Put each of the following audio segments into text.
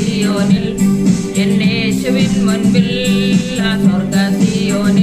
സിയോനിൽ എന്നേശുവിൻ മുൻപിൽ സ്വർഗ സിയോനിൽ.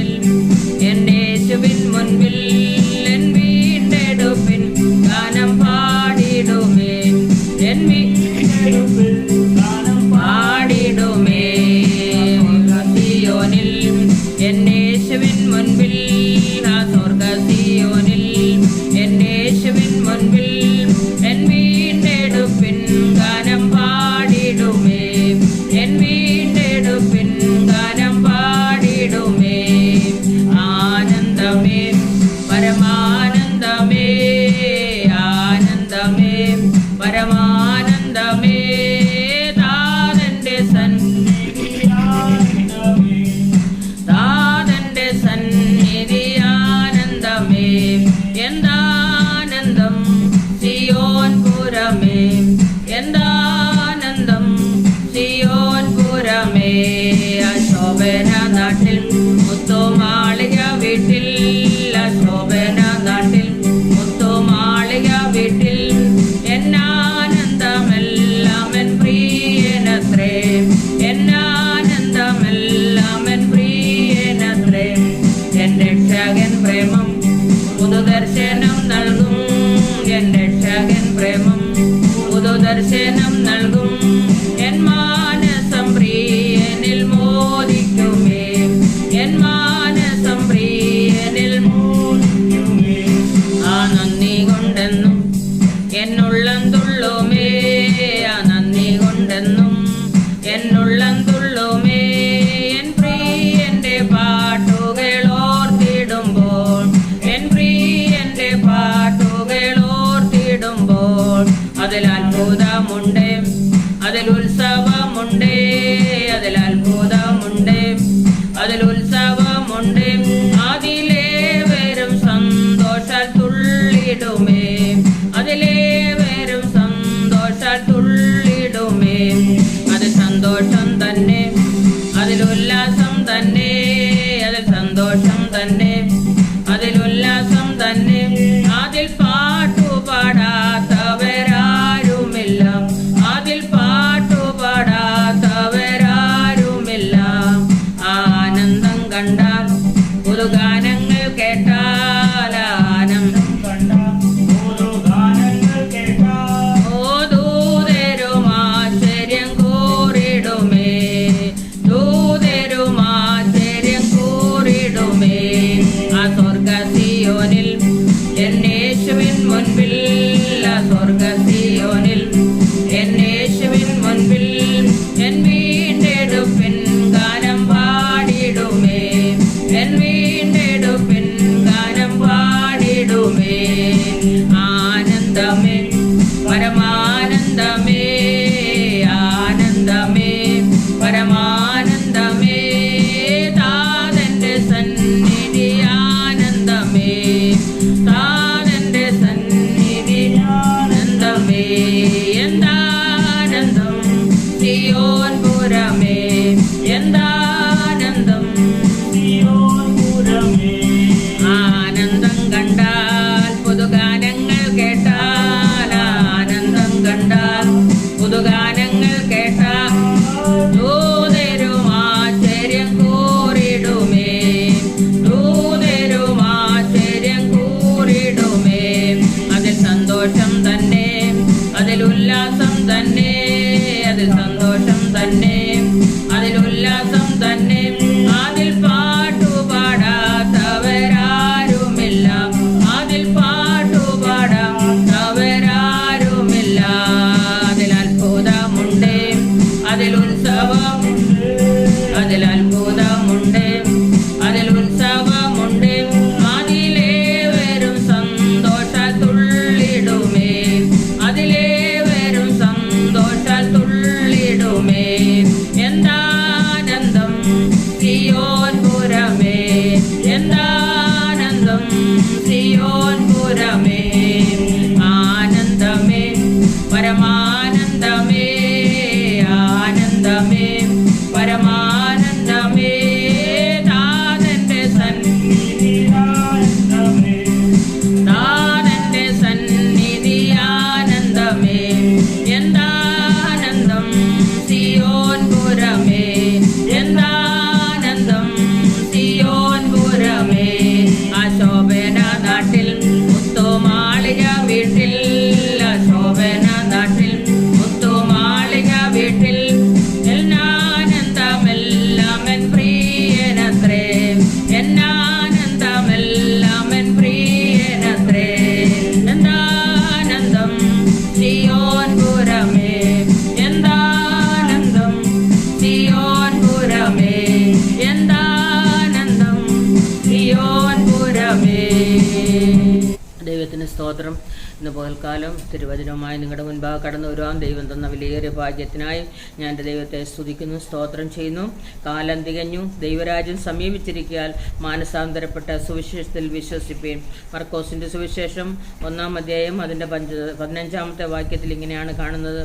പകൽക്കാലം തിരുവചനവുമായി നിങ്ങളുടെ മുൻപാകെ കടന്നു വരുവാൻ ദൈവം തന്ന വിലയേറിയ ഭാഗ്യത്തിനായി ഞാൻ എന്റെ ദൈവത്തെ സ്തുതിക്കുന്നു സ്തോത്രം ചെയ്യുന്നു. കാലം തികഞ്ഞു. ദൈവരാജ്യം സമീപിച്ചിരിക്കാൻ മാനസാന്തരപ്പെട്ട സുവിശേഷത്തിൽ വിശ്വസിപ്പീൻ. മർക്കോസിന്റെ സുവിശേഷം ഒന്നാം അധ്യായം അതിന്റെ പഞ്ച പതിനഞ്ചാമത്തെ വാക്യത്തിൽ ഇങ്ങനെയാണ് കാണുന്നത്.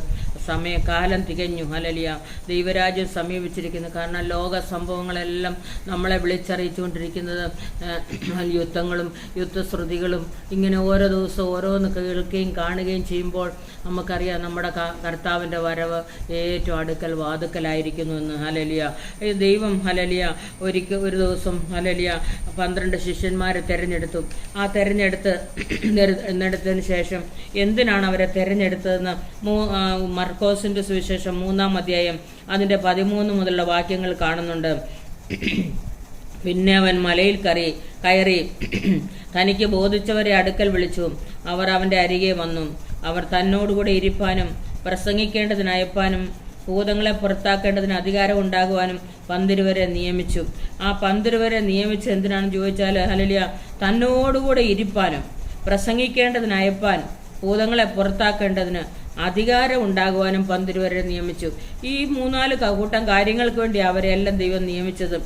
സമയ കാലം തികഞ്ഞു. ഹലലിയ ദൈവരാജ്യം സമീപിച്ചിരിക്കുന്നു. കാരണം ലോക സംഭവങ്ങളെല്ലാം നമ്മളെ വിളിച്ചറിയിച്ചുകൊണ്ടിരിക്കുന്നത് യുദ്ധങ്ങളും യുദ്ധശ്രുതികളും ഇങ്ങനെ ഓരോ ദിവസവും ഓരോന്ന് കേൾക്കുകയും കാണുകയും ചെയ്യുമ്പോൾ നമുക്കറിയാം നമ്മുടെ കർത്താവിന്റെ വരവ് ഏറ്റവും അടുക്കൽ വാതുക്കലായിരിക്കുന്നു എന്ന്. ഹലലിയ ദൈവം ഹലലിയ ഒരിക്കൽ ഒരു ദിവസം ഹലലിയ പന്ത്രണ്ട് ശിഷ്യന്മാരെ തിരഞ്ഞെടുത്തു. ആ തിരഞ്ഞെടുത്ത് തിരഞ്ഞെടുത്തതിന് ശേഷം എന്തിനാണ് അവരെ തിരഞ്ഞെടുത്തതെന്ന് മൂ മർക്കോസിന്റെ സുവിശേഷം മൂന്നാം അധ്യായം അതിന്റെ പതിമൂന്ന് മുതലുള്ള വാക്യങ്ങൾ കാണുന്നുണ്ട്. പിന്നെ അവൻ മലയിൽ കറി കയറി തനിക്ക് ബോധിച്ചവരെ അടുക്കൽ വിളിച്ചു. അവർ അവന്റെ അരികെ വന്നു. അവർ തന്നോടുകൂടെ ഇരിപ്പാനും പ്രസംഗിക്കേണ്ടതിന് അയപ്പാനും ഭൂതങ്ങളെ പുറത്താക്കേണ്ടതിന് അധികാരം ഉണ്ടാകുവാനും പന്തിരുവരെ നിയമിച്ചു. ആ പന്തിരുവരെ നിയമിച്ച് എന്തിനാണെന്ന് ചോദിച്ചാൽ ഹലലിയ തന്നോടുകൂടെ ഇരിപ്പാനും പ്രസംഗിക്കേണ്ടതിന് അയപ്പാൻ ഭൂതങ്ങളെ പുറത്താക്കേണ്ടതിന് അധികാരം ഉണ്ടാകുവാനും പന്തിരുവരെ നിയമിച്ചു. ഈ മൂന്നാൽ കൂട്ടം കാര്യങ്ങൾക്ക് വേണ്ടി അവരെല്ലാം ദൈവം നിയമിച്ചതും.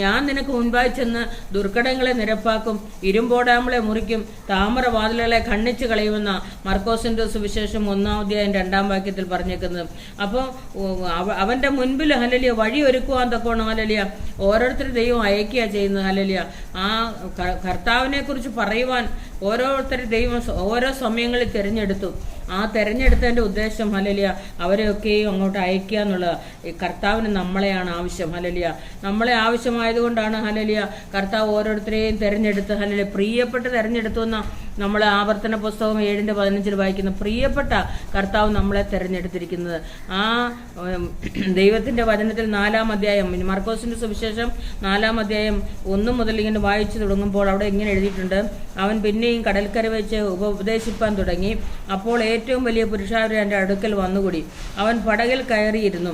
ഞാൻ നിനക്ക് മുൻപായി ചെന്ന് ദുർഘടങ്ങളെ നിരപ്പാക്കും ഇരുമ്പോടാമ്പളെ മുറിക്കും താമരവാതിലുകളെ ഖണ്ഡിച്ച് കളയുമെന്ന മർക്കോസിന്റെ സുവിശേഷം ഒന്നാം അധ്യായം രണ്ടാം വാക്യത്തിൽ പറഞ്ഞേക്കുന്നത്. അപ്പോൾ അവന്റെ മുൻപിൽ ഹലലിയ വഴി ഒരുക്കുവാൻ തക്കോണം ഹലലിയ ഓരോരുത്തർ ദൈവം അയക്കുക ചെയ്യുന്നത് ഹലലിയ ആ കർത്താവിനെക്കുറിച്ച് കർത്താവിനെ കുറിച്ച് പറയുവാൻ ഓരോരുത്തർ ദൈവം ഓരോ സമയങ്ങളിൽ തിരഞ്ഞെടുത്തു. ആ തിരഞ്ഞെടുത്തതിന്റെ ഉദ്ദേശം ഹലലിയ അവരെയൊക്കെയും അങ്ങോട്ട് അയക്കുക എന്നുള്ളത്. ഈ കർത്താവിന് നമ്മളെയാണ് ആവശ്യം ഹലലിയ നമ്മളെ ആവശ്യമായതുകൊണ്ടാണ് ഹലലിയ കർത്താവ് ഓരോരുത്തരെയും തെരഞ്ഞെടുത്ത് ഹലലിയ പ്രിയപ്പെട്ട് തെരഞ്ഞെടുത്തു എന്ന നമ്മൾ ആവർത്തന പുസ്തകം ഏഴിന്റെ പതിനഞ്ചിൽ വായിക്കുന്ന പ്രിയപ്പെട്ട കർത്താവ് നമ്മളെ തെരഞ്ഞെടുത്തിരിക്കുന്നത്. ആ ദൈവത്തിന്റെ വചനത്തിൽ നാലാം അധ്യായം മർക്കോസിന്റെ സുവിശേഷം നാലാം അധ്യായം ഒന്ന് മുതൽ ഇങ്ങനെ വായിച്ചു തുടങ്ങുമ്പോൾ അവിടെ ഇങ്ങനെ എഴുതിയിട്ടുണ്ട്. അവൻ പിന്നെയും കടൽക്കര വെച്ച് ഉപദേശിപ്പാൻ തുടങ്ങി. അപ്പോൾ ഏറ്റവും വലിയ പുരുഷാരം എന്റെ അടുക്കൽ വന്നുകൂടി. അവൻ പടകിൽ കയറിയിരുന്നു.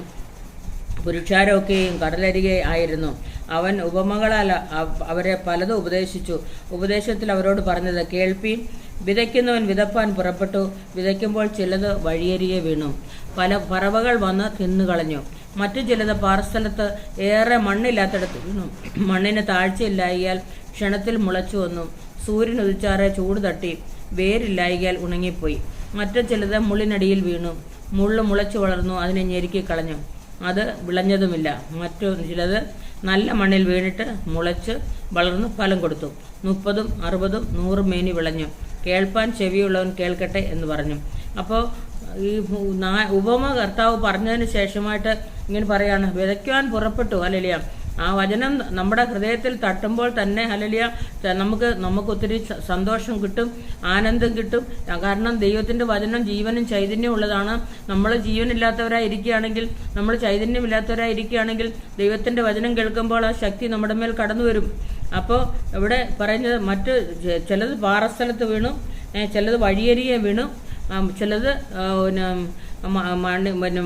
പുരുഷാരമൊക്കെയും കടലരികെ ആയിരുന്നു. അവൻ ഉപമകളാൽ അവ- അവരെ പലതും ഉപദേശിച്ചു. ഉപദേശത്തിൽ അവരോട് പറഞ്ഞത് കേൾപ്പീൻ വിതയ്ക്കുന്നവൻ വിതപ്പാൻ പുറപ്പെട്ടു. വിതയ്ക്കുമ്പോൾ ചിലത് വഴിയരികെ വീണു. പല പറവകൾ വന്ന് തിന്നുകളഞ്ഞു മറ്റു ചിലത് പാറസ്ഥലത്ത് ഏറെ മണ്ണില്ലാത്തടത്ത് വീണു. മണ്ണിന് താഴ്ചയില്ലായിയാൽ ക്ഷണത്തിൽ മുളച്ചു വന്നു. സൂര്യൻ ഉദിച്ചാറെ ചൂട് തട്ടി വേരില്ലായികയാൽ ഉണങ്ങിപ്പോയി. മറ്റു ചിലത് മുള്ളിനടിയിൽ വീണു. മുള്ളു മുളച്ചു വളർന്നു അതിനെ ഞെരുക്കി കളഞ്ഞു. അത് വിളഞ്ഞതുമില്ല. മറ്റു ചിലത് നല്ല മണ്ണിൽ വീണിട്ട് മുളച്ച് വളർന്നു ഫലം കൊടുത്തു. മുപ്പതും അറുപതും നൂറും മേനി വിളഞ്ഞു. കേൾപ്പാൻ ചെവിയുള്ളവൻ കേൾക്കട്ടെ എന്ന് പറഞ്ഞു. അപ്പോൾ ഈ ഉപമ കർത്താവ് പറഞ്ഞതിന് ശേഷമായിട്ട് ഇങ്ങനെ പറയാണ് വിതയ്ക്കുവാൻ പുറപ്പെട്ടു. അലലിയ ആ വചനം നമ്മുടെ ഹൃദയത്തിൽ തട്ടുമ്പോൾ തന്നെ ഹലലിയ നമുക്ക് നമുക്ക് ഒത്തിരി സന്തോഷം കിട്ടും ആനന്ദം കിട്ടും. കാരണം ദൈവത്തിന്റെ വചനം ജീവനും ചൈതന്യം ഉള്ളതാണ്. നമ്മൾ ജീവനില്ലാത്തവരായി ഇരിക്കുകയാണെങ്കിൽ നമ്മൾ ചൈതന്യമില്ലാത്തവരായി ഇരിക്കുകയാണെങ്കിൽ ദൈവത്തിന്റെ വചനം കേൾക്കുമ്പോൾ ആ ശക്തി നമ്മുടെ മേൽ കടന്നു വരും. അപ്പോൾ ഇവിടെ പറയുന്നത് മറ്റ് ചിലത് പാറസ്ഥലത്ത് വീണു ചിലത് വഴിയരികെ വീണു ചിലത് പിന്നെ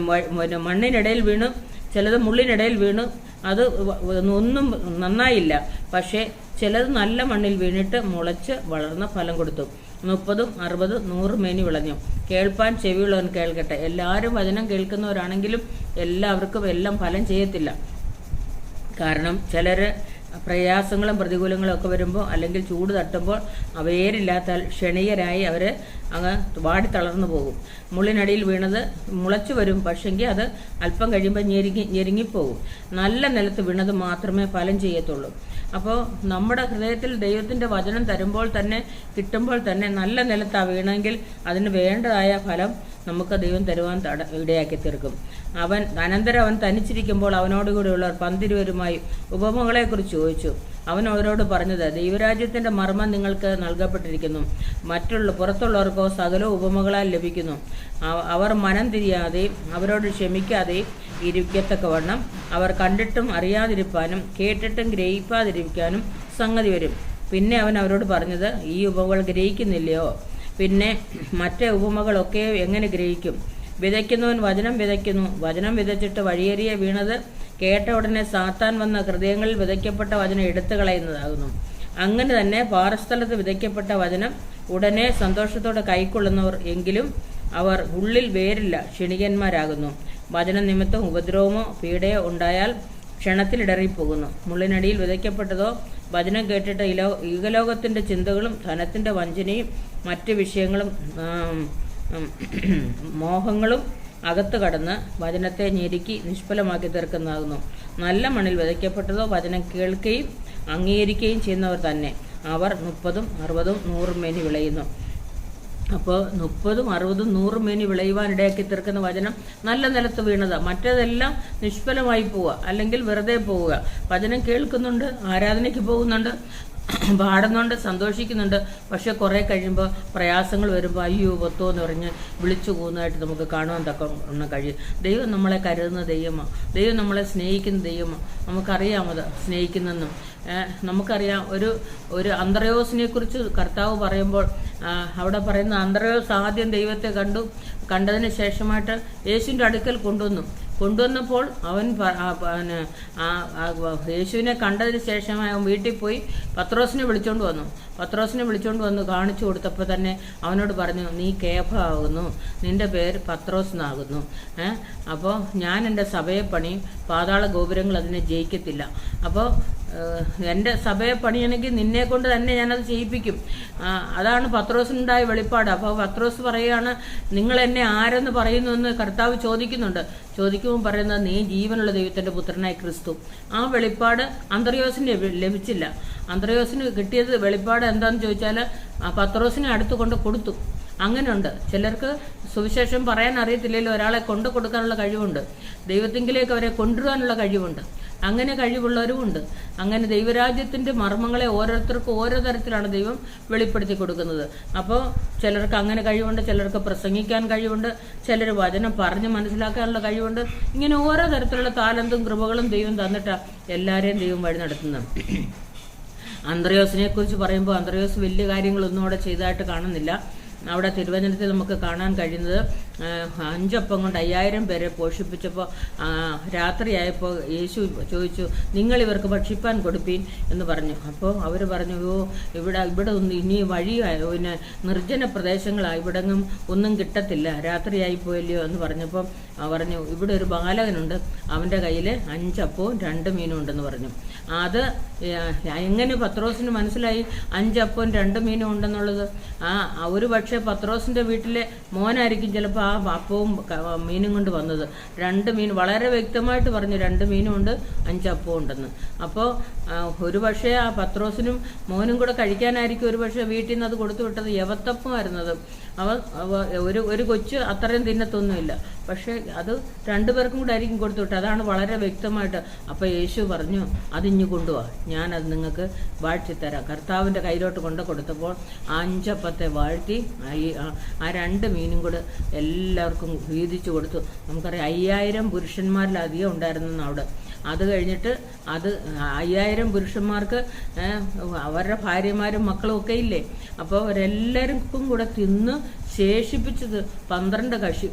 മണ്ണിനിടയിൽ വീണു. ചിലത് മുള്ളിനിടയിൽ വീണ് അത് ഒന്നും നന്നായില്ല. പക്ഷേ ചിലത് നല്ല മണ്ണിൽ വീണിട്ട് മുളച്ച് വളർന്ന ഫലം കൊടുത്തു. മുപ്പതും അറുപതും നൂറ് മേനി വിളഞ്ഞു. കേൾപ്പാൻ ചെവിയുള്ളവൻ കേൾക്കട്ടെ. എല്ലാവരും വചനം കേൾക്കുന്നവരാണെങ്കിലും എല്ലാവർക്കും എല്ലാം ഫലം ചെയ്യത്തില്ല. കാരണം ചിലർ പ്രയാസങ്ങളും പ്രതികൂലങ്ങളും ഒക്കെ വരുമ്പോൾ അല്ലെങ്കിൽ ചൂട് തട്ടുമ്പോൾ അവയേരില്ലാത്താൽ ക്ഷണീയരായി അവർ അങ്ങ് വാടി തളർന്നു പോകും. മുള്ളിനടിയിൽ വീണത് മുളച്ചു വരും. പക്ഷെങ്കിൽ അത് അല്പം കഴിയുമ്പോൾ ഞെരുങ്ങി ഞെരുങ്ങിപ്പോകും. നല്ല നിലത്ത് വീണത് മാത്രമേ ഫലം ചെയ്യത്തുള്ളൂ. അപ്പോൾ നമ്മുടെ ഹൃദയത്തിൽ ദൈവത്തിന്റെ വചനം തരുമ്പോൾ തന്നെ കിട്ടുമ്പോൾ തന്നെ നല്ല നിലത്താണ് വീണെങ്കിൽ അതിന് വേണ്ടതായ ഫലം നമുക്ക് ദൈവം തരുവാൻ തട ഇടയാക്കി തീർക്കും. അവൻ അനന്തരം അവൻ തനിച്ചിരിക്കുമ്പോൾ അവനോടുകൂടിയുള്ളവർ പന്തിരുവരുമായി ഉപമകളെക്കുറിച്ച് ചോദിച്ചു. അവൻ അവരോട് പറഞ്ഞത് ദൈവരാജ്യത്തിന്റെ മർമ്മം നിങ്ങൾക്ക് നൽകപ്പെട്ടിരിക്കുന്നു. മറ്റുള്ള പുറത്തുള്ളവർക്കോ സകല ഉപമകളാൽ ലഭിക്കുന്നു. അവർ മനം തിരിയാതെയും അവരോട് ക്ഷമിക്കാതെയും ഇരിക്കത്തക്കവണ്ണം അവർ കണ്ടിട്ടും അറിയാതിരിപ്പാനും കേട്ടിട്ടും ഗ്രഹിക്കാതിരിക്കാനും സംഗതി വരും. പിന്നെ അവൻ അവരോട് പറഞ്ഞത് ഈ ഉപമകൾ ഗ്രഹിക്കുന്നില്ലയോ? പിന്നെ മറ്റേ ഉപമകളൊക്കെ എങ്ങനെ ഗ്രഹിക്കും? വിതയ്ക്കുന്നവൻ വചനം വിതയ്ക്കുന്നു. വചനം വിതച്ചിട്ട് വഴിയേറിയ വീണത് കേട്ട ഉടനെ സാത്താൻ വന്ന ഹൃദയങ്ങളിൽ വിതയ്ക്കപ്പെട്ട വചനം എടുത്തു കളയുന്നതാകുന്നു. അങ്ങനെ തന്നെ പാറസ്ഥലത്ത് വിതയ്ക്കപ്പെട്ട വചനം ഉടനെ സന്തോഷത്തോടെ കൈക്കൊള്ളുന്നവർ എങ്കിലും അവർ ഉള്ളിൽ വേരില്ല ക്ഷണികന്മാരാകുന്നു. വചന നിമിത്തം ഉപദ്രവമോ പീഡയോ ഉണ്ടായാൽ ക്ഷണത്തിലിടറിപ്പോകുന്നു. മുള്ളിനടിയിൽ വിതയ്ക്കപ്പെട്ടതോ വചനം കേട്ടിട്ട് ഇലോ ഈകലോകത്തിന്റെ ചിന്തകളും ധനത്തിന്റെ വഞ്ചനയും മറ്റ് വിഷയങ്ങളും മോഹങ്ങളും അകത്ത് കടന്ന് വചനത്തെ ഞെരുക്കി നിഷ്ഫലമാക്കി തീർക്കുന്നതാകുന്നു. നല്ല മണ്ണിൽ വിതയ്ക്കപ്പെട്ടതോ വചനം കേൾക്കുകയും അംഗീകരിക്കുകയും ചെയ്യുന്നവർ തന്നെ. അവർ മുപ്പതും അറുപതും നൂറും മേനി വിളയുന്നു. അപ്പോൾ മുപ്പതും അറുപതും നൂറും മേനി വിളയുവാനിടയാക്കി തീർക്കുന്ന വചനം നല്ല നിലത്ത് വീണത്. മറ്റേതെല്ലാം നിഷ്ഫലമായി പോവുക. അല്ലെങ്കിൽ വെറുതെ പോവുക. വചനം കേൾക്കുന്നുണ്ട് ആരാധനയ്ക്ക് പോകുന്നുണ്ട്. പാടുന്നുണ്ട് സന്തോഷിക്കുന്നുണ്ട്. പക്ഷെ കുറേ കഴിയുമ്പോൾ പ്രയാസങ്ങൾ വരുമ്പോൾ അയ്യോ പത്തോ എന്ന് പറഞ്ഞ് വിളിച്ചു പോകുന്നതായിട്ട് നമുക്ക് കാണുവാൻ തക്ക ഒന്ന് കഴിയും. ദൈവം നമ്മളെ കരുതുന്ന ദൈവമാണ് ദൈവം നമ്മളെ സ്നേഹിക്കുന്ന ദൈവമാണ് നമുക്കറിയാമത് സ്നേഹിക്കുന്നെന്നും. നമുക്കറിയാം ഒരു ഒരു അന്തരയോസിനെ കുറിച്ച് കർത്താവ് പറയുമ്പോൾ അവിടെ പറയുന്ന അന്തരയോസ് ആദ്യം ദൈവത്തെ കണ്ടു. കണ്ടതിന് ശേഷമായിട്ട് യേശുവിന്റെ അടുക്കൽ കൊണ്ടുവന്നു. കൊണ്ടുവന്നപ്പോൾ അവൻ പിന്നെ, യേശുവിനെ കണ്ടതിന് ശേഷം അവൻ വീട്ടിൽ പോയി പത്രോസിനെ വിളിച്ചോണ്ട് വന്നു. പത്രോസിനെ വിളിച്ചോണ്ട് വന്നു കാണിച്ചു കൊടുത്തപ്പോൾ തന്നെ അവനോട് പറഞ്ഞു നീ കേഫ ആകുന്നു നിന്റെ പേര് പത്രോസ് എന്നാകുന്നു അപ്പോൾ ഞാൻ എന്റെ സഭയെ പണി പാതാള ഗോപുരങ്ങൾ അതിനെ ജയിക്കത്തില്ല. അപ്പോൾ എന്റെ സഭയെ പണിയണമെങ്കിൽ നിന്നെ കൊണ്ട് തന്നെ ഞാനത് ചെയ്യിപ്പിക്കും. അതാണ് പത്രോസിനുണ്ടായ വെളിപ്പാട്. അപ്പോൾ പത്രോസ് പറയുകയാണ് നിങ്ങൾ എന്നെ ആരെന്ന് പറയുന്നു എന്ന് കർത്താവ് ചോദിക്കുന്നുണ്ട്. ചോദിക്കുമ്പോൾ പറയുന്നത് നീ ജീവനുള്ള ദൈവത്തിന്റെ പുത്രനായ ക്രിസ്തു. ആ വെളിപ്പാട് അന്തർയോസിന് ലഭിച്ചില്ല. അന്തർയോസിന് കിട്ടിയത് വെളിപ്പാട് എന്താണെന്ന് ചോദിച്ചാൽ പത്രോസിനെ അടുത്ത് കൊണ്ട് കൊടുത്തു. അങ്ങനെയുണ്ട്. ചിലർക്ക് സുവിശേഷം പറയാൻ അറിയത്തില്ലല്ലോ ഒരാളെ കൊണ്ടു കൊടുക്കാനുള്ള കഴിവുണ്ട്. ദൈവത്തിങ്കിലേക്ക് അവരെ കൊണ്ടുവരാനുള്ള കഴിവുണ്ട്. അങ്ങനെ കഴിവുള്ളവരും ഉണ്ട് അങ്ങനെ ദൈവരാജ്യത്തിന്റെ മർമ്മങ്ങളെ ഓരോരുത്തർക്കും ഓരോ തരത്തിലാണ് ദൈവം വെളിപ്പെടുത്തി കൊടുക്കുന്നത്. അപ്പോൾ ചിലർക്ക് അങ്ങനെ കഴിവുണ്ട് ചിലർക്ക് പ്രസംഗിക്കാൻ കഴിവുണ്ട് ചിലർ വചനം പറഞ്ഞ് മനസ്സിലാക്കാനുള്ള കഴിവുണ്ട്. ഇങ്ങനെ ഓരോ തരത്തിലുള്ള താലന്തും കൃപകളും ദൈവം തന്നിട്ടാണ് എല്ലാവരെയും ദൈവം വഴി നടത്തുന്നത്. അന്ത്രയോസിനെ കുറിച്ച് പറയുമ്പോൾ അന്ത്രയോസ് വലിയ കാര്യങ്ങളൊന്നും അവിടെ ചെയ്തതായിട്ട് കാണുന്നില്ല. അവിടെ തിരുവനന്തപുരത്ത് നമുക്ക് കാണാൻ കഴിയുന്നത് അഞ്ചൊപ്പം കൊണ്ട് അയ്യായിരം പേരെ പോഷിപ്പിച്ചപ്പോൾ രാത്രിയായപ്പോൾ യേശു ചോദിച്ചു നിങ്ങൾ ഇവർക്ക് ഭക്ഷിപ്പാൻ കൊടുപ്പീൻ? എന്ന് പറഞ്ഞു. അപ്പോൾ അവർ പറഞ്ഞു ഓ ഇവിടെ ഇവിടെ ഒന്നും ഇനി വഴി പിന്നെ നിർജന പ്രദേശങ്ങളാണ് ഇവിടെങ്ങും ഒന്നും കിട്ടത്തില്ല രാത്രിയായി പോയല്ലയോ? എന്ന് പറഞ്ഞപ്പോൾ പറഞ്ഞു ഇവിടെ ഒരു ബാലകനുണ്ട് അവന്റെ കയ്യിൽ അഞ്ചപ്പവും രണ്ട് മീനും ഉണ്ടെന്ന് പറഞ്ഞു. അത് എങ്ങനെ പത്രോസിന് മനസ്സിലായി? അഞ്ചപ്പവും രണ്ട് മീനും ഉണ്ടെന്നുള്ളത്. ആ ഒരു പക്ഷേ പത്രോസിന്റെ വീട്ടിലെ മോനായിരിക്കും ചിലപ്പോൾ ആ അപ്പവും മീനും കൊണ്ട് വന്നത്. രണ്ട് മീൻ വളരെ വ്യക്തമായിട്ട് പറഞ്ഞു രണ്ട് മീനും ഉണ്ട് അഞ്ചപ്പവും ഉണ്ടെന്ന്. അപ്പോൾ ഒരു പക്ഷേ ആ പത്രോസിനും മോനും കൂടെ കഴിക്കാനായിരിക്കും ഒരു പക്ഷേ വീട്ടിൽ നിന്ന് അത് കൊടുത്തു വിട്ടത്. യവത്തപ്പമായിരുന്നത്. അവ ഒരു ഒരു കൊച്ചു അത്രയും തിന്നത്തൊന്നുമില്ല. പക്ഷേ അത് രണ്ടുപേർക്കും കൂടെ ആയിരിക്കും കൊടുത്തു വിട്ടത്. അതാണ് വളരെ വ്യക്തമായിട്ട് അപ്പോൾ യേശു പറഞ്ഞു അതിഞ്ഞു കൊണ്ടുപോവാ ഞാനത് നിങ്ങൾക്ക് വാഴ്ത്തിത്തരാം കർത്താവിന്റെ കയ്യിലോട്ട് കൊണ്ട് കൊടുത്തപ്പോൾ അഞ്ചപ്പത്തെ വാഴ്ത്തി ആ രണ്ട് മീനും കൂടെ എല്ലാവർക്കും വീതിച്ചു കൊടുത്തു. നമുക്കറിയാം അയ്യായിരം പുരുഷന്മാരിലധികം ഉണ്ടായിരുന്നു അവിടെ. അത് കഴിഞ്ഞിട്ട് അത് അയ്യായിരം പുരുഷന്മാർക്ക് അവരുടെ ഭാര്യമാരും മക്കളും ഒക്കെ ഇല്ലേ? അപ്പോൾ അവരെല്ലാവർക്കും കൂടെ തിന്ന് ശേഷിപ്പിച്ചത് പന്ത്രണ്ട് കഷി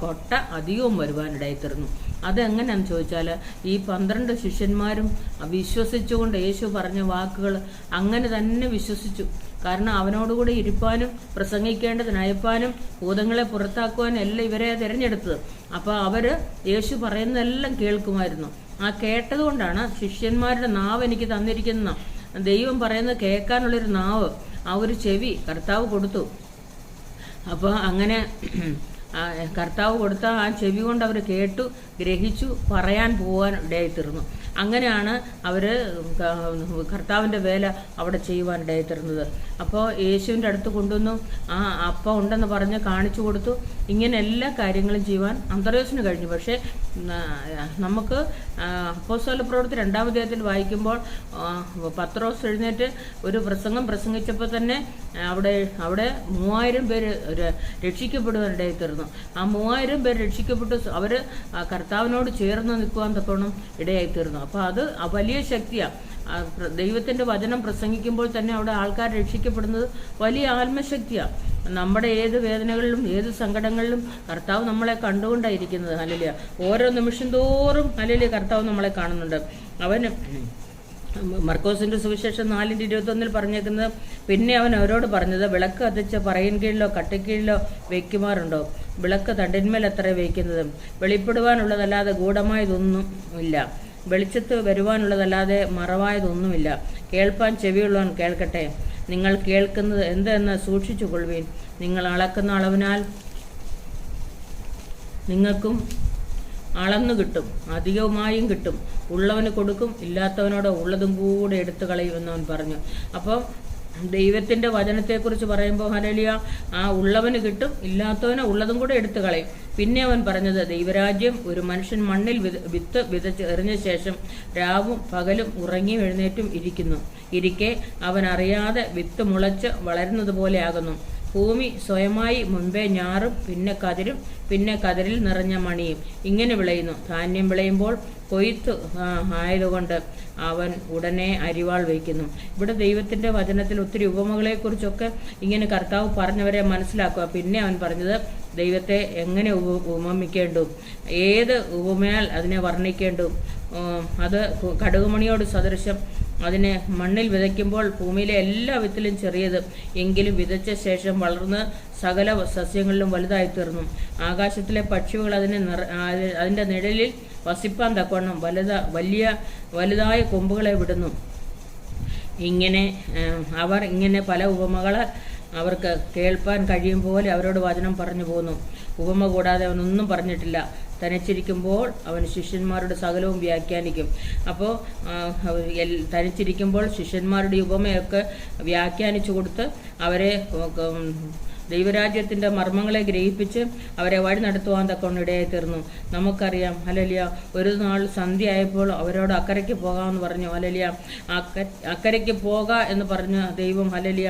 കൊട്ട അധികവും വരുവാനിടയായി തീർന്നു. അതെങ്ങനെയാണെന്ന് ചോദിച്ചാൽ ഈ പന്ത്രണ്ട് ശിഷ്യന്മാരും വിശ്വസിച്ചുകൊണ്ട് യേശു പറഞ്ഞ വാക്കുകൾ അങ്ങനെ തന്നെ വിശ്വസിച്ചു. കാരണം അവനോടുകൂടി ഇരിപ്പാനും പ്രസംഗിക്കേണ്ടതിന് അയപ്പാനും ഭൂതങ്ങളെ പുറത്താക്കുവാനും എല്ലാം ഇവരെ തിരഞ്ഞെടുത്തത്. അപ്പോൾ അവർ യേശു പറയുന്നതെല്ലാം കേൾക്കുമായിരുന്നു. ആ കേട്ടതുകൊണ്ടാണ് ശിഷ്യന്മാരുടെ നാവ് എനിക്ക് തന്നിരിക്കുന്ന. ദൈവം പറയുന്നത് കേൾക്കാനുള്ളൊരു നാവ് ആ ഒരു ചെവി കർത്താവ് കൊടുത്തു. അപ്പോൾ അങ്ങനെ കർത്താവ് കൊടുത്ത ആ ചെവി കൊണ്ട് അവർ കേട്ടു ഗ്രഹിച്ചു പറയാൻ പോകാൻ ഇടയായിത്തീർന്നു അങ്ങനെയാണ് അവർ കർത്താവിന്റെ വേല അവിടെ ചെയ്യുവാൻ ഇടയായിത്തീർന്നത് അപ്പോൾ യേശുവിന്റെ അടുത്ത് കൊണ്ടുവന്നു ആ അപ്പ ഉണ്ടെന്ന് പറഞ്ഞ് കാണിച്ചു കൊടുത്തു. ഇങ്ങനെ എല്ലാ കാര്യങ്ങളും ചെയ്യുവാൻ അന്തർയോസിന് കഴിഞ്ഞു. പക്ഷേ നമുക്ക് അപ്പോസ്തല പ്രവൃത്തി രണ്ടാം അധ്യായത്തിൽ വായിക്കുമ്പോൾ പത്രോസ് എഴുന്നേറ്റ് ഒരു പ്രസംഗം പ്രസംഗിച്ചപ്പോൾ തന്നെ അവിടെ അവിടെ മൂവായിരം പേര് രക്ഷിക്കപ്പെടുവാനിടയായി തീർന്നു. ആ മൂവായിരം പേര് രക്ഷിക്കപ്പെട്ട് അവർ കർത്താവിനോട് ചേർന്ന് നിൽക്കുവാൻ തക്കോണം ഇടയായി തീർന്നു. അപ്പോൾ അത് വലിയ ശക്തിയാണ് ദൈവത്തിന്റെ വചനം പ്രസംഗിക്കുമ്പോൾ തന്നെ അവിടെ ആൾക്കാർ രക്ഷിക്കപ്പെടുന്നത് വലിയ ആത്മശക്തിയാണ് നമ്മുടെ ഏത് വേദനകളിലും ഏത് സങ്കടങ്ങളിലും കർത്താവ് നമ്മളെ കണ്ടുകൊണ്ടായിരിക്കുന്നത്. അല്ലല്ല ഓരോ നിമിഷം തോറും അല്ലല്ലേ കർത്താവ് നമ്മളെ കാണുന്നുണ്ട്. അവന് മർക്കോസിന്റെ സുവിശേഷം നാലിന്റെ ഇരുപത്തൊന്നിൽ പറഞ്ഞേക്കുന്നത് പിന്നെ അവൻ അവരോട് പറഞ്ഞത് വിളക്ക് കത്തിച്ച് പറയിൻ കീഴിലോ കട്ടക്കീഴിലോ വയ്ക്കുമാറുണ്ടോ? വിളക്ക് തണ്ടിന്മേൽ എത്ര വയ്ക്കുന്നത്. വെളിപ്പെടുവാനുള്ളതല്ലാതെ ഗൂഢമായതൊന്നും ഇല്ല. വെളിച്ചത്ത് വരുവാനുള്ളതല്ലാതെ മറവായതൊന്നുമില്ല. കേൾപ്പാൻ ചെവിയുള്ളവൻ കേൾക്കട്ടെ. നിങ്ങൾ കേൾക്കുന്നത് എന്തെന്ന് സൂക്ഷിച്ചു കൊള്ളുവീൻ നിങ്ങൾ അളക്കുന്ന അളവിനാൽ നിങ്ങൾക്കും അളന്നു കിട്ടും. അധികമായും കിട്ടും. ഉള്ളവന് കൊടുക്കും ഇല്ലാത്തവനോട് ഉള്ളതും കൂടെ എടുത്തു കളയുമെന്ന് അവൻ പറഞ്ഞു. അപ്പോൾ ദൈവത്തിന്റെ വചനത്തെക്കുറിച്ച് പറയുമ്പോൾ ഹലലിയ ആ ഉള്ളവന് കിട്ടും ഇല്ലാത്തവന് ഉള്ളതും കൂടെ എടുത്തു കളയും. പിന്നെ അവൻ പറഞ്ഞത് ദൈവരാജ്യം ഒരു മനുഷ്യൻ മണ്ണിൽ വിത- വിത്ത് വിതച്ച് എറിഞ്ഞ ശേഷം രാവും പകലും ഉറങ്ങി എഴുന്നേറ്റും ഇരിക്കുന്നു. ഇരിക്കെ അവൻ അറിയാതെ വിത്ത് മുളച്ച് വളരുന്നത് പോലെ ആകുന്നു. ഭൂമി സ്വയമായി മുൻപേ ഞാറും പിന്നെ കതിരും പിന്നെ കതിരിൽ നിറഞ്ഞ മണിയും. ഇങ്ങനെ വിളയുന്നു. ധാന്യം വിളയുമ്പോൾ കൊയ്ത്ത് ആയതുകൊണ്ട് അവൻ ഉടനെ അരിവാൾ വയ്ക്കുന്നു. ഇവിടെ ദൈവത്തിന്റെ വചനത്തിൽ ഒത്തിരി ഉപമകളെക്കുറിച്ചൊക്കെ ഇങ്ങനെ കർത്താവ് പറഞ്ഞവരെ മനസ്സിലാക്കുക. പിന്നെ അവൻ പറഞ്ഞത് ദൈവത്തെ എങ്ങനെ ഉപ ഉപമിക്കേണ്ടു? ഏത് ഉപമയാൽ അതിനെ വർണിക്കേണ്ടു? അത് കടുകുമണിയോട് സദൃശം അതിനെ മണ്ണിൽ വിതയ്ക്കുമ്പോൾ ഭൂമിയിലെ എല്ലാ വിത്തിലും ചെറിയത് എങ്കിലും വിതച്ച ശേഷം വളർന്ന് സകല സസ്യങ്ങളിലും വലുതായി തീർന്നു ആകാശത്തിലെ പക്ഷികൾ അതിനെ അതിന്റെ നിഴലിൽ വസിപ്പാൻ തക്കവണ്ണം വലുത വലിയ വലുതായ കൊമ്പുകളെ വിടുന്നു. ഇങ്ങനെ അവർ ഇങ്ങനെ പല ഉപമകൾ അവർക്ക് കേൾപ്പാൻ കഴിയും പോലെ അവരോട് വചനം പറഞ്ഞു പോകുന്നു ഉപമ കൂടാതെ അവനൊന്നും പറഞ്ഞിട്ടില്ല. തനിച്ചിരിക്കുമ്പോൾ അവൻ ശിഷ്യന്മാരുടെ സകലവും വ്യാഖ്യാനിക്കും. അപ്പോൾ തനിച്ചിരിക്കുമ്പോൾ ശിഷ്യന്മാരുടെ ഉപമയൊക്കെ വ്യാഖ്യാനിച്ചു കൊടുത്ത് അവരെ ദൈവരാജ്യത്തിന്റെ മർമ്മങ്ങളെ ഗ്രഹിപ്പിച്ച് അവരെ വഴി നടത്തുവാൻ തക്കവണ്ണം ഇടയായി തീർന്നു നമുക്കറിയാം അലലിയ ഒരു നാൾ സന്ധ്യയായപ്പോൾ അവരോട് അക്കരയ്ക്ക് പോകാമെന്ന് പറഞ്ഞു. അലലിയ അക്ക അക്കരയ്ക്ക് പോക എന്ന് പറഞ്ഞു ദൈവം അലലിയ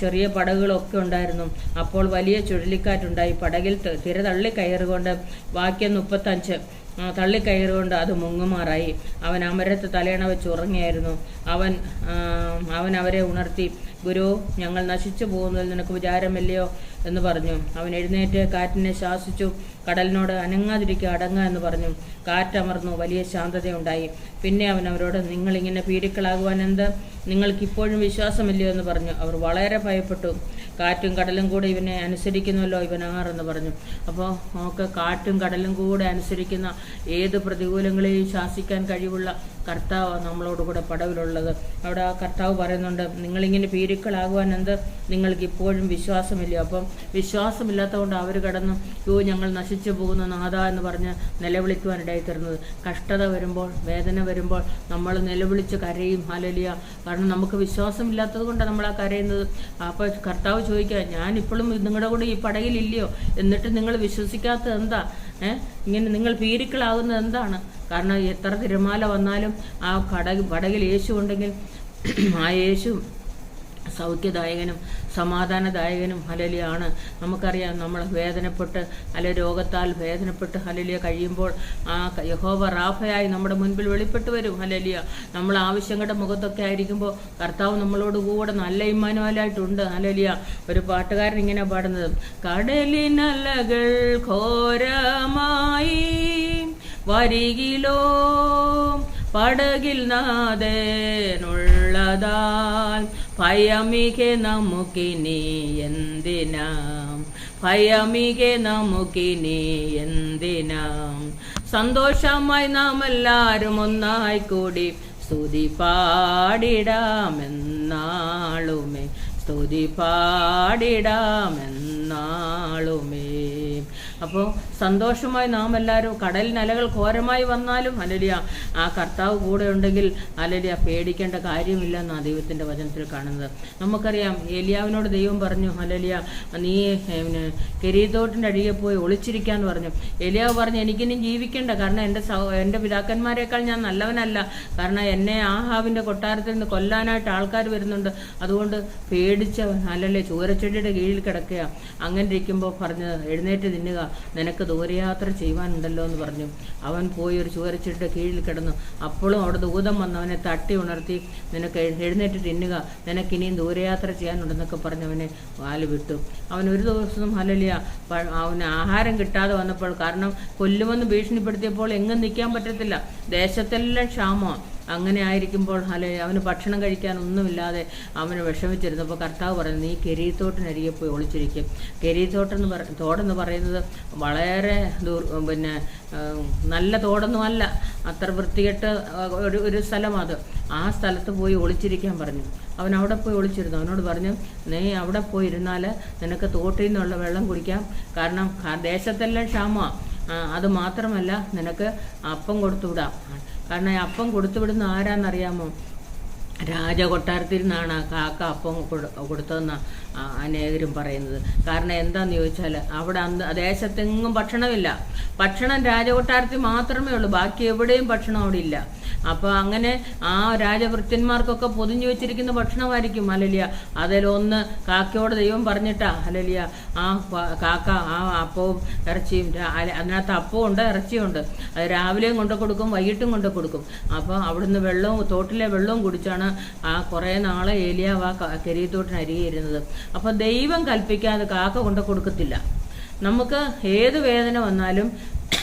ചെറിയ പടകുകളൊക്കെ ഉണ്ടായിരുന്നു. അപ്പോൾ വലിയ ചുഴലിക്കാറ്റുണ്ടായി. പടകിൽ തിര തള്ളി കയറുകൊണ്ട് വാക്യം മുപ്പത്തഞ്ച് തള്ളിക്കയറുകൊണ്ട് അത് മുങ്ങുമാറായി. അവൻ അമരത്ത് തലയണ വെച്ച് ഉറങ്ങിയായിരുന്നു. അവൻ അവൻ അവരെ ഉണർത്തി. ഗുരു ഞങ്ങൾ നശിച്ചു പോകുന്നതിൽ നിനക്ക് വിചാരമില്ലയോ? എന്ന് പറഞ്ഞു. അവൻ എഴുന്നേറ്റ് കാറ്റിനെ ശാസിച്ചു. കടലിനോട് അനങ്ങാതിരിക്കുക അടങ്ങുക എന്ന് പറഞ്ഞു. കാറ്റമർന്നു. വലിയ ശാന്തതയുണ്ടായി. പിന്നെ അവൻ അവരോട് നിങ്ങൾ ഇങ്ങനെ പീഡിക്കളാകുവാൻ എന്ത്? നിങ്ങൾക്കിപ്പോഴും വിശ്വാസമില്ലയോ? എന്ന് പറഞ്ഞു. അവർ വളരെ ഭയപ്പെട്ടു. കാറ്റും കടലും കൂടെ ഇവനെ അനുസരിക്കുന്നുവല്ലോ ഇവനാർ എന്ന് പറഞ്ഞു. അപ്പോൾ നമുക്ക് കാറ്റും കടലും കൂടെ അനുസരിക്കുന്ന ഏത് പ്രതികൂലങ്ങളെയും ശാസിക്കാൻ കഴിവുള്ള കർത്താവ് നമ്മളോട് കൂടെ പടവിലുള്ളത്. അവിടെ ആ കർത്താവ് പറയുന്നുണ്ട് നിങ്ങളിങ്ങനെ പീരുക്കളാകുവാൻ എന്ത്? നിങ്ങൾക്ക് ഇപ്പോഴും വിശ്വാസമില്ല അപ്പം വിശ്വാസമില്ലാത്തതുകൊണ്ട് അവർ കടന്ന് യോ ഞങ്ങൾ നശിച്ചു പോകുന്ന നാഥ എന്ന് പറഞ്ഞ് നിലവിളിക്കുവാനിടയായി തരുന്നത് കഷ്ടത വരുമ്പോൾ വേദന വരുമ്പോൾ നമ്മൾ നിലവിളിച്ച് കരയും. ഹാലലിയ. കാരണം നമുക്ക് വിശ്വാസമില്ലാത്തത് കൊണ്ടാണ് നമ്മൾ ആ കരയുന്നത്. അപ്പോൾ കർത്താവ് ചോദിക്കുക ഞാൻ ഇപ്പോഴും നിങ്ങളുടെ കൂടെ ഈ പടയിലില്ലയോ എന്നിട്ട് നിങ്ങൾ വിശ്വസിക്കാത്തത് എന്താ? ഇങ്ങനെ നിങ്ങൾ പീരിക്കളാകുന്നത് എന്താണ്? കാരണം എത്ര തിരമാല വന്നാലും ആ കട പടകിൽ യേശു ഉണ്ടെങ്കിൽ ആ യേശു സൗഖ്യദായകനും സമാധാനദായകനും ഹലലിയാണ്. നമുക്കറിയാം നമ്മൾ വേദനപ്പെട്ട് അല്ലെ രോഗത്താൽ വേദനപ്പെട്ട് ഹലലിയ കഴിയുമ്പോൾ ആ യഹോവ റാഫയായി നമ്മുടെ മുൻപിൽ വെളിപ്പെട്ട് വരും ഹലലിയ. നമ്മൾ ആവശ്യങ്ങളുടെ മുഖത്തൊക്കെ ആയിരിക്കുമ്പോൾ കർത്താവ് നമ്മളോട് കൂടെ നല്ല ഇമ്മാനുവലായിട്ടുണ്ട് ഹലലിയ. ഒരു പാട്ടുകാരൻ ഇങ്ങനെ പാടുന്നത് കടലിനലകൾ ഘോരമായി വരികിലോ പടകിൽ നാഥനുള്ളതാൽ ഭയമികെ നമുക്കിനി എന്തിനാം? ഭയമികെ നമുക്കിനി എന്തിനാം? സന്തോഷമായി നാം എല്ലാവരും ഒന്നായി കൂടി സ്തുതി പാടിടാമെന്നാളുമേ. സ്തുതി പാടിടാമെന്നാളുമേ. അപ്പോൾ സന്തോഷമായി നാം എല്ലാവരും കടലിനലകൾ ഘോരമായി വന്നാലും അലലിയ ആ കർത്താവ് കൂടെ ഉണ്ടെങ്കിൽ അലലിയ പേടിക്കേണ്ട കാര്യമില്ല എന്നാണ് ദൈവത്തിന്റെ വചനത്തിൽ കാണുന്നത്. നമുക്കറിയാം ഏലിയാവിനോട് ദൈവം പറഞ്ഞു അലലിയ നീ പിന്നെ കെരീതോട്ടിന്റെ അടിയെ പോയി ഒളിച്ചിരിക്കാൻ പറഞ്ഞു. ഏലിയാവ് പറഞ്ഞു എനിക്കിനി ജീവിക്കേണ്ട കാരണം എന്റെ എന്റെ പിതാക്കന്മാരെക്കാൾ ഞാൻ നല്ലവനല്ല. കാരണം എന്നെ ആഹാവിന്റെ കൊട്ടാരത്തിൽ നിന്ന് കൊല്ലാനായിട്ട് ആൾക്കാർ വരുന്നുണ്ട്. അതുകൊണ്ട് പേടിച്ചവൻ അല്ലല്ലേ ചൂരച്ചെടിയുടെ കീഴിൽ കിടക്കുക അങ്ങനെ ഇരിക്കുമ്പോൾ പറഞ്ഞത് എഴുന്നേറ്റ് തിന്നുക നിനക്ക് ദൂരയാത്ര ചെയ്യുവാനുണ്ടല്ലോ എന്ന് പറഞ്ഞു. അവൻ പോയി ഒരു ചുവരച്ചിട്ട് കീഴിൽ കിടന്നു. അപ്പോഴും അവിടെ ദൂതം വന്ന് അവനെ തട്ടി ഉണർത്തി നിനക്ക് എഴുന്നേറ്റ് തിന്നുക നിനക്ക് ഇനിയും ദൂരയാത്ര ചെയ്യാനുണ്ടെന്നൊക്കെ പറഞ്ഞ് അവനെ വാൽ വിട്ടു. അവൻ ഒരു ദിവസം ഹലലിയ അവന് ആഹാരം കിട്ടാതെ വന്നപ്പോൾ കാരണം കൊല്ലുമെന്ന് ഭീഷണിപ്പെടുത്തിയപ്പോൾ എങ്ങും നിൽക്കാൻ പറ്റത്തില്ല. ദേശത്തെല്ലാം ക്ഷാമമാണ് അങ്ങനെ ആയിരിക്കുമ്പോൾ അല്ലെ അവന് ഭക്ഷണം കഴിക്കാൻ ഒന്നുമില്ലാതെ അവന് വിഷമിച്ചിരുന്നപ്പോൾ കർത്താവ് പറഞ്ഞു നീ കെരീത്തോട്ടിനരികെ പോയി ഒളിച്ചിരിക്കും. കെരീത്തോട്ടെന്ന് പറ തോടെന്ന് പറയുന്നത് വളരെ ദൂർ പിന്നെ നല്ല തോടൊന്നുമല്ല അത്ര വൃത്തികെട്ട് ഒരു ഒരു സ്ഥലം അത്. ആ സ്ഥലത്ത് പോയി ഒളിച്ചിരിക്കാൻ പറഞ്ഞു. അവൻ അവിടെ പോയി ഒളിച്ചിരുന്നു. അവനോട് പറഞ്ഞു നീ അവിടെ പോയി ഇരുന്നാൽ നിനക്ക് തോട്ടിൽ നിന്നുള്ള വെള്ളം കുടിക്കാം. കാരണം ദേശത്തെല്ലാം ക്ഷാമമാണ് അത് മാത്രമല്ല നിനക്ക് അപ്പം കൊടുത്തുവിടാം. കാരണം അപ്പം കൊടുത്തുവിടുന്ന ആരാന്നറിയാമോ? രാജകൊട്ടാരത്തിൽ നിന്നാണ് കാക്ക അപ്പം കൊടു- കൊടുത്തതെന്നാണ് അനേകരും പറയുന്നത്. കാരണം എന്താണെന്ന് ചോദിച്ചാൽ അവിടെ അന്ന് ദേശത്തെങ്ങും ഭക്ഷണമില്ല. ഭക്ഷണം രാജകൊട്ടാരത്തിൽ മാത്രമേ ഉള്ളൂ. ബാക്കി എവിടെയും ഭക്ഷണം അവിടെ ഇല്ല. അപ്പോൾ അങ്ങനെ ആ രാജഭൃത്യന്മാർക്കൊക്കെ പൊതിഞ്ഞു വെച്ചിരിക്കുന്ന ഭക്ഷണമായിരിക്കും അലലിയ അതിലൊന്ന് കാക്കയോട് ദൈവം പറഞ്ഞിട്ടാ അലലിയ ആ കാക്ക ആ അപ്പവും ഇറച്ചിയും അതിനകത്ത് അപ്പവും ഉണ്ട് ഇറച്ചിയുണ്ട്. അത് രാവിലെയും കൊണ്ടു കൊടുക്കും വൈകിട്ടും കൊണ്ടു കൊടുക്കും. അപ്പോൾ അവിടുന്ന് വെള്ളവും തോട്ടിലെ വെള്ളവും കുടിച്ചാണ് ആ കുറേ നാളെ ഏലിയാവ് ആ കരിയത്തോട്ടിനരികെ ഇരുന്നത്. അപ്പോൾ ദൈവം കൽപ്പിക്കാതെ കാക്ക കൊണ്ട് കൊടുക്കത്തില്ല. നമുക്ക് ഏത് വേദന വന്നാലും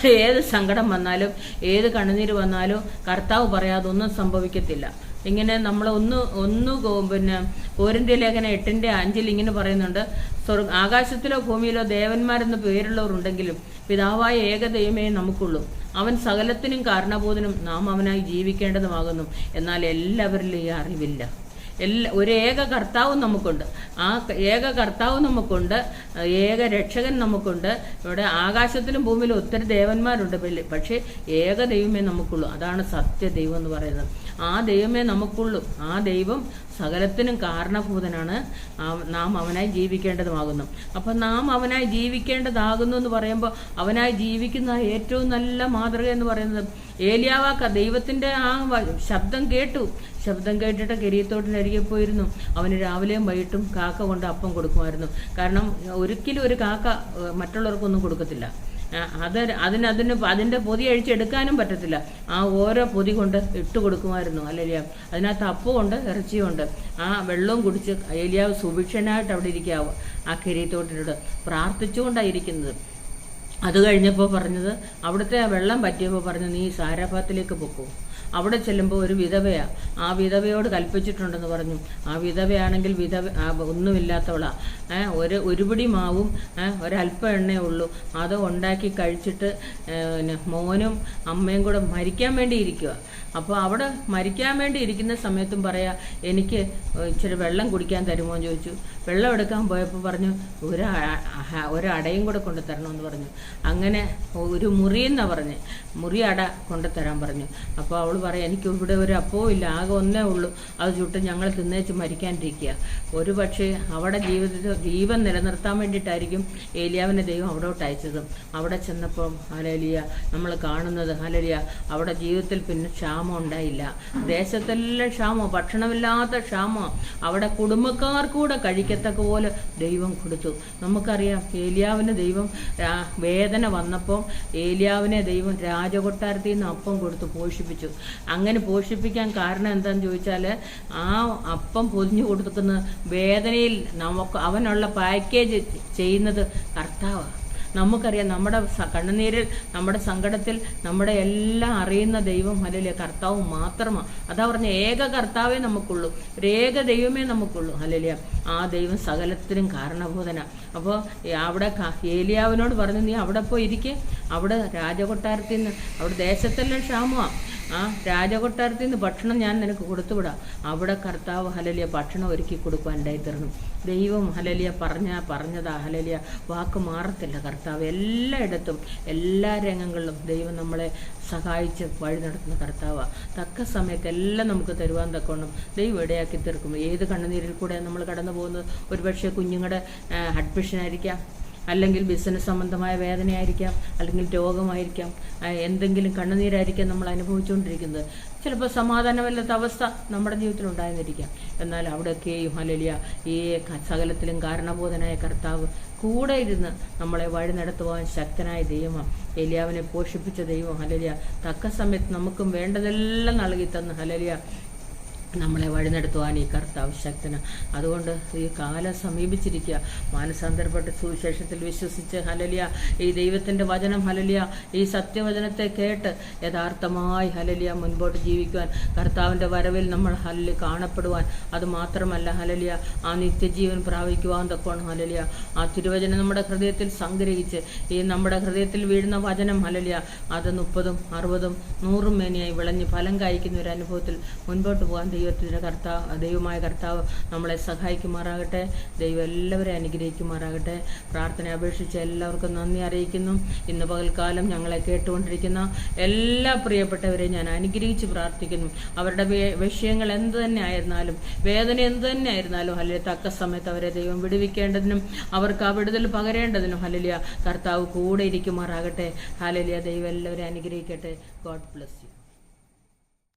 ഏത് സങ്കടം വന്നാലും ഏത് കണ്ണുനീര് വന്നാലും കർത്താവ് പറയാതെ ഒന്നും സംഭവിക്കത്തില്ല. ഇങ്ങനെ നമ്മൾ ഒന്ന് ഒന്ന് പിന്നെ കോരിന്റെ ലേഖന എട്ടിന്റെ അഞ്ചിൽ ഇങ്ങനെ പറയുന്നുണ്ട്. സ്വർഗ ആകാശത്തിലോ ഭൂമിയിലോ ദേവന്മാരെന്ന് പേരുള്ളവരുണ്ടെങ്കിലും പിതാവായ ഏക ദൈവമേ നമുക്കുള്ളൂ. അവൻ സകലത്തിനും കാരണബോധനും നാം അവനായി ജീവിക്കേണ്ടതുമാകുന്നു. എന്നാൽ എല്ലാവരിലും ഈ അറിവില്ല. എല്ലാ ഒരു ഏക കർത്താവും നമുക്കുണ്ട്. ആ ഏക കർത്താവ് നമുക്കുണ്ട്. ഏക രക്ഷകൻ നമുക്കുണ്ട്. ഇവിടെ ആകാശത്തിലും ഭൂമിയിലും ഒത്തിരി ദേവന്മാരുണ്ട് പക്ഷേ ഏക ദൈവമേ നമുക്കുള്ളൂ. അതാണ് സത്യ ദൈവം എന്ന് പറയുന്നത്. ആ ദൈവമേ നമുക്കുള്ളൂ. ആ ദൈവം സകലത്തിനും കാരണഭൂതനാണ്. നാം അവനായി ജീവിക്കേണ്ടതുമാകുന്നു. അപ്പം നാം അവനായി ജീവിക്കേണ്ടതാകുന്നു എന്ന് പറയുമ്പോൾ അവനായി ജീവിക്കുന്ന ഏറ്റവും നല്ല മാതൃക എന്ന് പറയുന്നത് ഏലിയാവാക്ക ദൈവത്തിന്റെ ആ ശബ്ദം കേട്ടു. ശബ്ദം കേട്ടിട്ട് കെരിയത്തോട്ടിനരികെ പോയിരുന്നു. അവന് രാവിലെയും വൈകിട്ടും കാക്ക കൊണ്ട് അപ്പം കൊടുക്കുമായിരുന്നു. കാരണം ഒരിക്കലും ഒരു കാക്ക മറ്റുള്ളവർക്കൊന്നും കൊടുക്കത്തില്ല. അത് അതിന് അതിന് അതിന്റെ പൊതി അഴിച്ചെടുക്കാനും പറ്റത്തില്ല. ആ ഓരോ പൊതി കൊണ്ട് ഇട്ട് കൊടുക്കുമായിരുന്നു അല്ലേലിയ അതിനകത്ത് അപ്പമുണ്ട് ഇറച്ചിയുണ്ട് ആ വെള്ളവും കുടിച്ച് ഏലിയാവ് സുഭിക്ഷനായിട്ട് അവിടെ ഇരിക്കാവ് ആ കിരീത്തോട്ടിനോട് പ്രാർത്ഥിച്ചുകൊണ്ടായിരിക്കുന്നത് അത് കഴിഞ്ഞപ്പോൾ പറഞ്ഞത് അവിടുത്തെ വെള്ളം പറ്റിയപ്പോൾ പറഞ്ഞു നീ സാരാഭാത്തിലേക്ക് പൊക്കൂ. അവിടെ ചെല്ലുമ്പോൾ ഒരു വിധവയാണ് ആ വിധവയോട് കൽപ്പിച്ചിട്ടുണ്ടെന്ന് പറഞ്ഞു. ആ വിധവയാണെങ്കിൽ വിധവ ഒന്നുമില്ലാത്തവളാ. ഒരു ഒരുപിടി മാവും ഒരല്പ എണ്ണയേ ഉള്ളൂ. അത് ഉണ്ടാക്കി കഴിച്ചിട്ട് പിന്നെ മോനും അമ്മയും കൂടെ മരിക്കാൻ വേണ്ടി ഇരിക്കുക അപ്പോൾ അവിടെ മരിക്കാൻ വേണ്ടി ഇരിക്കുന്ന സമയത്തും പറയാ എനിക്ക് ഇച്ചിരി വെള്ളം കുടിക്കാൻ തരുമോ? എന്ന് ചോദിച്ചു. വെള്ളം എടുക്കാൻ പോയപ്പോൾ പറഞ്ഞു ഒരു ഒരു അടയും കൂടെ കൊണ്ടു തരണമെന്ന് പറഞ്ഞു. അങ്ങനെ ഒരു മുറി എന്നാ പറഞ്ഞ്. മുറി അട കൊണ്ടു തരാൻ പറഞ്ഞു. അപ്പോൾ അവൾ പറയും എനിക്ക് ഇവിടെ ഒരു അപ്പവും ഇല്ല ആകെ ഒന്നേ ഉള്ളൂ. അത് ചുട്ട് ഞങ്ങൾ തിന്നേച്ച് മരിക്കാണ്ടിരിക്കുക ഒരു പക്ഷേ അവിടെ ജീവിതത്തിൽ ജീവൻ നിലനിർത്താൻ വേണ്ടിയിട്ടായിരിക്കും ഏലിയാവിനെ ദൈവം അവിടോട്ട് അയച്ചതും. അവിടെ ചെന്നപ്പം ഹലലിയ നമ്മൾ കാണുന്നത് ഹലലിയ അവിടെ ജീവിതത്തിൽ പിന്നെ ക്ഷാമം ഉണ്ടായില്ല. ദേശത്തെല്ലാം ക്ഷാമം ഭക്ഷണമില്ലാത്ത ക്ഷാമം. അവിടെ കുടുംബക്കാർക്ക് കൂടെ കഴിക്കത്തക്ക പോലെ ദൈവം കൊടുത്തു. നമുക്കറിയാം ഏലിയാവിന് ദൈവം വേദന വന്നപ്പോൾ ഏലിയാവിനെ ദൈവം രാജകൊട്ടാരത്തിൽ നിന്ന് അപ്പം കൊടുത്തു പോഷിപ്പിച്ചു. അങ്ങനെ പോഷിപ്പിക്കാൻ കാരണം എന്താണെന്ന് ചോദിച്ചാൽ ആ അപ്പം പൊതിഞ്ഞു കൊടുക്കുന്ന വേദനയിൽ നമുക്ക് അവനുള്ള പാക്കേജ് ചെയ്യുന്നത് കർത്താവാണ്. നമുക്കറിയാം നമ്മുടെ കണ്ണുനീരിൽ നമ്മുടെ സങ്കടത്തിൽ നമ്മുടെ എല്ലാം അറിയുന്ന ദൈവം അല്ലെ കർത്താവ് മാത്രമാണ് അതാ പറഞ്ഞ ഏക കർത്താവേ നമുക്കുള്ളൂ. ഒരു ഏക ദൈവമേ നമുക്കുള്ളൂ. അല്ലെ ആ ദൈവം സകലത്തിനും കാരണബോധന അപ്പോൾ അവിടെ ഏലിയാവിനോട് പറഞ്ഞു നീ അവിടെ പോയി ഇരിക്കേ. അവിടെ രാജകൊട്ടാരത്തിൽ നിന്ന് അവിടെ ദേശത്തെല്ലാം ക്ഷാമമാണ് ആ രാജകൊട്ടാരത്തിൽ നിന്ന് ഭക്ഷണം ഞാൻ നിനക്ക് കൊടുത്തുവിടാം. അവിടെ കർത്താവ് ഹലലിയ ഭക്ഷണം ഒരുക്കി കൊടുക്കാൻ ഉണ്ടായിത്തീർന്നു ദൈവം ഹലലിയ പറഞ്ഞ പറഞ്ഞതാ ഹലലിയ വാക്ക് മാറത്തില്ല കർത്താവ്. എല്ലായിടത്തും എല്ലാ രംഗങ്ങളിലും ദൈവം നമ്മളെ സഹായിച്ച് വഴി നടത്തുന്ന കർത്താവാണ് തക്ക സമയത്ത് എല്ലാം നമുക്ക് തരുവാൻ തക്കവണ്ണം ദൈവം ഇടയാക്കി തീർക്കും. ഏത് കണ്ണുനീരിൽ കൂടെ നമ്മൾ കടന്നു പോകുന്നത് ഒരുപക്ഷെ കുഞ്ഞുങ്ങളുടെ അഡ്മിഷനായിരിക്കാം അല്ലെങ്കിൽ ബിസിനസ് സംബന്ധമായ വേദനയായിരിക്കാം അല്ലെങ്കിൽ രോഗമായിരിക്കാം എന്തെങ്കിലും കണ്ണുനീരായിരിക്കാം നമ്മൾ അനുഭവിച്ചുകൊണ്ടിരിക്കുന്നത്. ചിലപ്പോൾ സമാധാനമില്ലാത്ത അവസ്ഥ നമ്മുടെ ജീവിതത്തിൽ ഉണ്ടായിരുന്നിരിക്കാം. എന്നാൽ അവിടെയൊക്കെയും ഹലലിയ ഈ സകലത്തിലും കാരണബോധനായ കർത്താവ് കൂടെ ഇരുന്ന് നമ്മളെ വഴി നടത്തുവാൻ ശക്തനായ ദൈവം എലിയാവിനെ പോഷിപ്പിച്ച ദൈവം ഹലലിയ തക്ക സമയത്ത് നമുക്കും വേണ്ടതെല്ലാം നൽകി തന്ന് ഹലലിയ നമ്മളെ വഴിനെടുത്തുവാൻ ഈ കർത്താവ് ശക്തന്. അതുകൊണ്ട് ഈ കാലം സമീപിച്ചിരിക്കുക. മാനസാന്തരപ്പെട്ട് സുവിശേഷത്തിൽ വിശ്വസിച്ച് ഹലലിയ ഈ ദൈവത്തിന്റെ വചനം ഹലലിയ ഈ സത്യവചനത്തെ കേട്ട് യഥാർത്ഥമായി ഹലലിയ മുൻപോട്ട് ജീവിക്കുവാൻ കർത്താവിന്റെ വരവിൽ നമ്മൾ ഹലലി കാണപ്പെടുവാൻ. അത് മാത്രമല്ല ഹലലിയ ആ നിത്യജീവൻ പ്രാപിക്കുവാൻ തക്കോണം ഹലലിയ ആ തിരുവചനം നമ്മുടെ ഹൃദയത്തിൽ സംഗ്രഹിച്ച് ഈ നമ്മുടെ ഹൃദയത്തിൽ വീഴുന്ന വചനം ഹലലിയ അത് മുപ്പതും അറുപതും നൂറും മേനിയായി വിളഞ്ഞ് ഫലം കായ്ക്കുന്ന ഒരു അനുഭവത്തിൽ മുൻപോട്ട് പോകാൻ ദൈവത്തിന്റെ കർത്താവ് ദൈവമായ കർത്താവ് നമ്മളെ സഹായിക്കുമാറാകട്ടെ. ദൈവം എല്ലാവരെയും അനുഗ്രഹിക്കുമാറാകട്ടെ. പ്രാർത്ഥന അപേക്ഷിച്ച് എല്ലാവർക്കും നന്ദി അറിയിക്കുന്നു. ഇന്ന് പകൽക്കാലം ഞങ്ങളെ കേട്ടുകൊണ്ടിരിക്കുന്ന എല്ലാ പ്രിയപ്പെട്ടവരെയും ഞാൻ അനുഗ്രഹിച്ച് പ്രാർത്ഥിക്കുന്നു. അവരുടെ വിഷയങ്ങൾ എന്ത് തന്നെ ആയിരുന്നാലും വേദന എന്ത് തന്നെ ആയിരുന്നാലും അല്ലെങ്കിൽ തക്ക സമയത്ത് അവരെ ദൈവം വിടുവിക്കേണ്ടതിനും അവർക്ക് ആ വിടുതൽ പകരേണ്ടതിനും ഹലലിയ കർത്താവ് കൂടെ ഇരിക്കുമാറാകട്ടെ. ഹലലിയ ദൈവം എല്ലാവരെയും അനുഗ്രഹിക്കട്ടെ. God bless